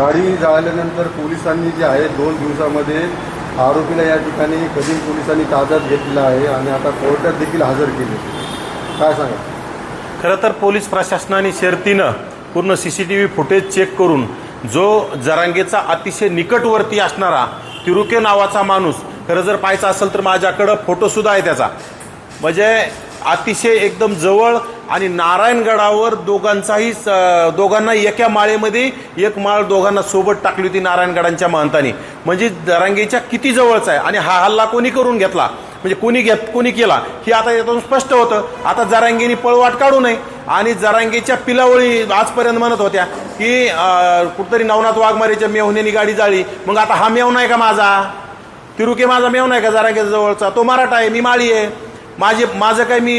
गाडी जाळल्यानंतर पोलिसांनी जे आहे दोन दिवसामध्ये आरोपीला या ठिकाणी कधी पोलिसांनी ताब्यात घेतलेला आहे आणि आता कोर्टात देखील हजर केले. काय सांगा? खरं तर पोलीस प्रशासनाने शर्तीनं पूर्ण C C T V footage check करून जो जरांगेचा अतिशय निकटवर्ती असणारा तिरुके नावाचा माणूस खरं जर पाहायचा असेल तर माझ्याकडं फोटोसुद्धा आहे त्याचा. म्हणजे अतिशय एकदम जवळ आणि नारायणगडावर दोघांचाही स- दोघांना एका माळेमध्ये एक माळ दोघांना सोबत टाकली होती नारायणगडांच्या महंतानी. म्हणजे दरांगेच्या किती जवळचा आहे आणि हा हल्ला कोणी करून घेतला? म्हणजे कोणी घेत कोणी केला? हे आता यातून स्पष्ट होतं. आता जरांगेनी पळवाट काढू नये. आणि जरांगेच्या पिलावळी आजपर्यंत म्हणत होत्या की कुठतरी नवनाथ वाघमारेच्या मेवण्यानी गाडी जाळी. मग आता हा मेवना आहे का माझा? तिरुके माझा मेवना आहे का जरांगेच्या जवळचा? तो मराठा आहे मी माळी आहे. माझे माझं काही मी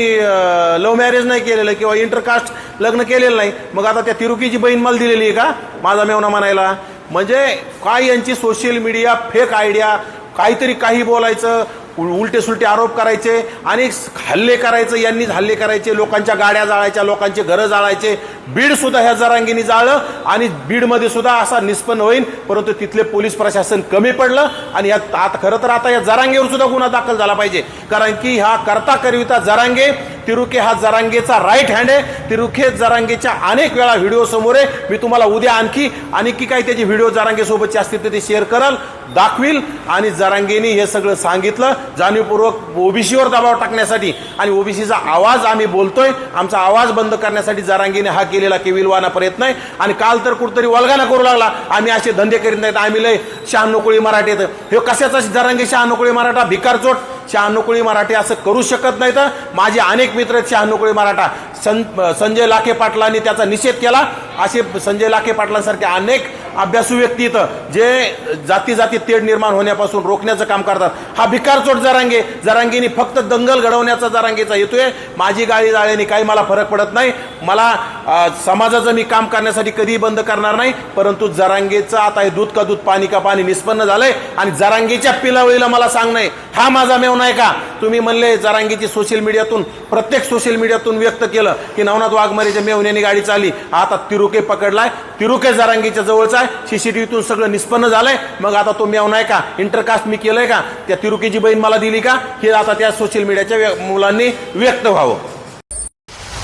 लव्ह मॅरेज नाही केलेलं किंवा इंटरकास्ट लग्न केलेलं नाही. मग आता त्या तिरुकीची बहीण मला दिलेली आहे का? माझा मेवना म्हणायला म्हणजे काय यांची सोशल मीडिया फेक आयडिया काहीतरी काही बोलायचं उलटे सुलटे आरोप करायचे आणि हल्ले करायचं यांनीच हल्ले करायचे लोकांच्या गाड्या जाळायच्या लोकांचे घरं जाळायचे बीड सुद्धा ह्या जरांगीनी जाळलं आणि बीडमध्ये सुद्धा असा निष्पन्न होईल परंतु तिथले पोलीस प्रशासन कमी पडलं आणि यात आता खरं तर आता या जरांगेवर सुद्धा गुन्हा दाखल झाला पाहिजे. कारण की हा करता करिता जरांगे तिरुके हा जरांगेचा राईट हँड आहे. तिरुके जरांगेच्या अनेक वेळा व्हिडिओ समोर आहे. मी तुम्हाला उद्या आणखी आणखी काही त्याची व्हिडिओ जरांगे सोबतचे असतील तर ते शेअर कराल दाखवील आणि जरांगेनी हे सगळं सांगितलं. जाणीवपूर्वक ओबीसीवर दबाव टाकण्यासाठी आणि ओबीसीचा आवाज आम्ही बोलतोय. आमचा आवाज बंद करण्यासाठी जरांगेने हा केलेला केविलवाना प्रयत्न आहे. आणि काल तर कुठतरी वल्गाना करू लागला. आम्ही असे धंदे करीत नाहीत. आम्ही लय शहानुकुळी मराठी हे कशाचा जरांगे शहानुकुळी मराठा? भिकारचोट शहानुकुळी मराठी असं करू शकत नाही तर माझे अनेक मित्र आहेत मराठा. सं संजय लाखे पाटलांनी त्याचा निषेध केला. असे संजय लाखे पाटलांसारखे अनेक अभ्यासू व्यक्ती इथं जे जाती जाती तेढ निर्माण होण्यापासून रोखण्याचं काम करतात. हा भिकारचोट जरांगे. जरांगेनी फक्त दंगल घडवण्याचा जरांगेचा येतोय माझी गाडी जाळ्याने काही मला फरक पडत नाही. मला समाजाचं मी काम करण्यासाठी कधीही बंद करणार नाही परंतु जरांगेचं आता हे दूध का दूध पाणी का पाणी निष्पन्न झालंय आणि जरांगेच्या पिलावळीला मला सांग नाही. हा माझा मेव नाही का? तुम्ही म्हणले जरांगेची सोशल मीडियातून प्रत्येक सोशल मीडियातून व्यक्त केलं की नवनाथ वाघमारेच्या मेवण्याने गाडी चालली. आता तिरुके पकडलाय. तिरुके जारांगीच्या जवळचा आहे. सीसीटीव्हीतून सगळं निष्पन्न झालंय. मग आता तो मेव नाही का? इंटरकास्ट मी केलंय का? त्या तिरुकेची बहीण मला दिली का? हे आता त्या सोशल मीडियाच्या मुलांनी व्यक्त व्हावं.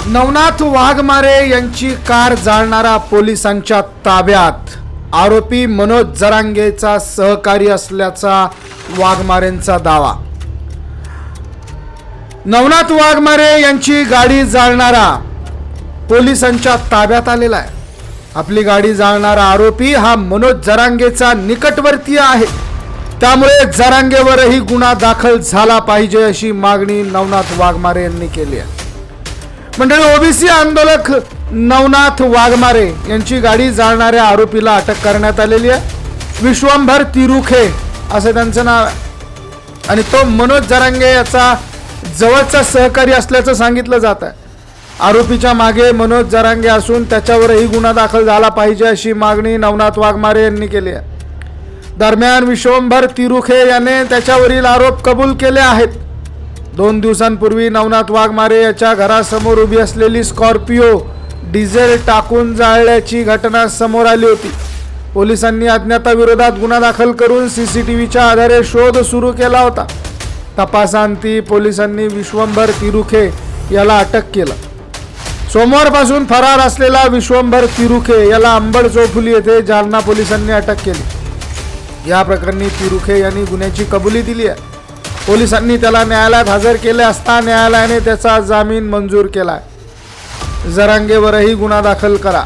नवनाथ वाघमारे यांची कार जाळणारा पोलिसांच्या ताब्यात. आरोपी मनोज जरांगेचा सहकारी असल्याचा वाघमारेंचा दावा. नवनाथ वाघमारे यांची गाडी जाळणारा पोलिसांच्या ताब्यात आलेला आहे. आपली गाडी जाळणारा आरोपी हा मनोज जरांगेचा निकटवर्तीय आहे. त्यामुळे जरांगेवरही गुन्हा दाखल झाला पाहिजे अशी मागणी नवनाथ वाघमारे यांनी केली आहे. मंडळी ओबीसी आंदोलक नवनाथ वाघमारे यांची गाडी जाळणाऱ्या आरोपीला अटक करण्यात आलेली आहे. विश्वंभर तिरुखे असं त्यांचं नाव आहे. आणि तो मनोज जरांगे याचा जवळचा सहकारी असल्याचं सांगितलं जात आहे. आरोपीच्या मागे मनोज जरांगे असून त्याच्यावरही गुन्हा दाखल झाला पाहिजे अशी मागणी नवनाथ वाघमारे यांनी केली आहे. दरम्यान विश्वंभर तिरुखे याने त्याच्यावरील आरोप कबूल केले आहेत. दोन दिवसांपूर्वी नवनाथ वाघमारे याच्या घरासमोर उभी असलेली स्कॉर्पिओ डिझेल टाकून जाळल्याची घटना समोर आली होती. पोलिसांनी अज्ञाताविरोधात गुन्हा दाखल करून सी सी टी व्हीच्या आधारे शोध सुरू केला होता. तपासांती पोलिसांनी विश्वंभर तिरुखे याला अटक केलं. सोमवारपासून फरार असलेला विश्वंभर तिरुखे याला अंबड चौफुली येथे जालना पोलिसांनी अटक केली. या प्रकरणी तिरुखे यांनी गुन्ह्याची कबुली दिली आहे. पोलिसांनी त्याला न्यायालयात हजर केले असता न्यायालयाने त्याचा जामीन मंजूर केला जरांगेवरही गुन्हा दाखल करा.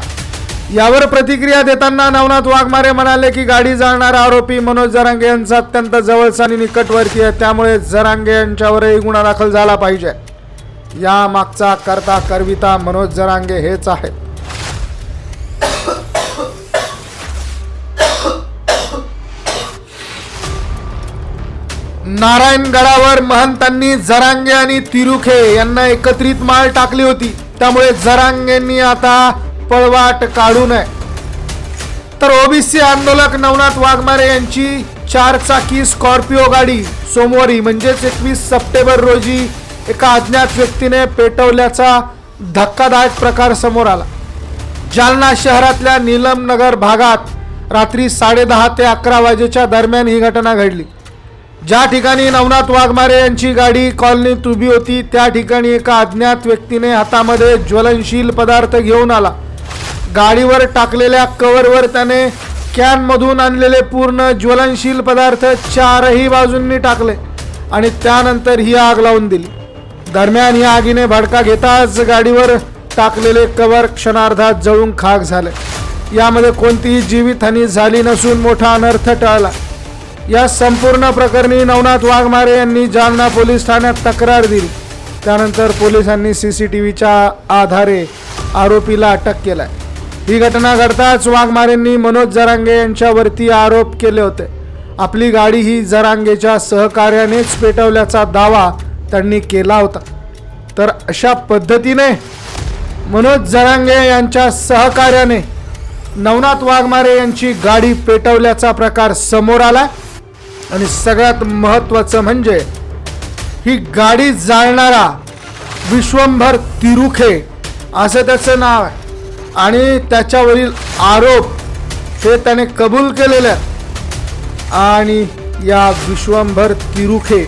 यावर प्रतिक्रिया देताना नवनाथ वाघमारे म्हणाले की गाडी जाळणारा आरोपी मनोज जरांगे यांचा अत्यंत जवळचा आणि निकटवर्ती आहे. त्यामुळे जरांगे यांच्यावरही गुन्हा दाखल झाला पाहिजे. या मागचा करता करविता मनोज जरांगे हेच आहेत. नारायणगडावर महंतांनी जरांगे आणि तिरुखे यांना एकत्रित माळ टाकली होती. त्यामुळे जरांगेंनी आता पळवाट काढू नये. तर ओबीसी आंदोलक नवनाथ वाघमारे यांची चारचाकी स्कॉर्पिओ गाडी सोमवारी म्हणजेच एकवीस सप्टेंबर रोजी एका अज्ञात व्यक्तीने पेटवल्याचा धक्कादायक प्रकार समोर आला. जालना शहरातल्या नीलम नगर भागात रात्री साडेदहा ते अकरा वाजेच्या दरम्यान ही घटना घडली. ज्या ठिकाणी नवनाथ वाघमारे यांची गाडी कॉलनीत उभी होती त्या ठिकाणी एका अज्ञात व्यक्तीने हातामध्ये ज्वलनशील पदार्थ घेऊन आला. गाडीवर टाकलेल्या कवरवर त्याने कॅनमधून आणलेले पूर्ण ज्वलनशील पदार्थ चारही बाजूंनी टाकले आणि त्यानंतर ही आग लावून दिली. दरम्यान या आगीने भडका घेताच गाडीवर टाकलेले कवर क्षणार्धात जळून खाक झाले. यामध्ये कोणतीही जीवितहानी झाली नसून मोठा अनर्थ टळला. या संपूर्ण प्रकरणी नवनाथ वाघमारे यांनी जालना पोलीस ठाण्यात तक्रार दिली. त्यानंतर पोलिसांनी सी सी टी व्हीच्या आधारे आरोपीला अटक केलाय. ही घटना घडताच वाघमारेंनी मनोज जरांगे यांच्यावरती आरोप केले होते. आपली गाडी ही जरांगेच्या सहकार्यानेच पेटवल्याचा दावा त्यांनी केला होता. तर अशा पद्धतीने मनोज जरांगे यांच्या सहकार्याने नवनाथ वाघमारे यांची गाडी पेटवल्याचा प्रकार समोर आला आणि सगळ्यात महत्त्वाचं म्हणजे ही गाडी जाळणारा विश्वंभर तिरुखे असं त्याचं नाव आहे. आणि त्याच्यावरील आरोप हे त्याने कबूल केलेले आहेत. आणि या विश्वंभर तिरुखे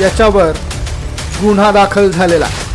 याच्यावर गुन्हा दाखल झालेला आहे.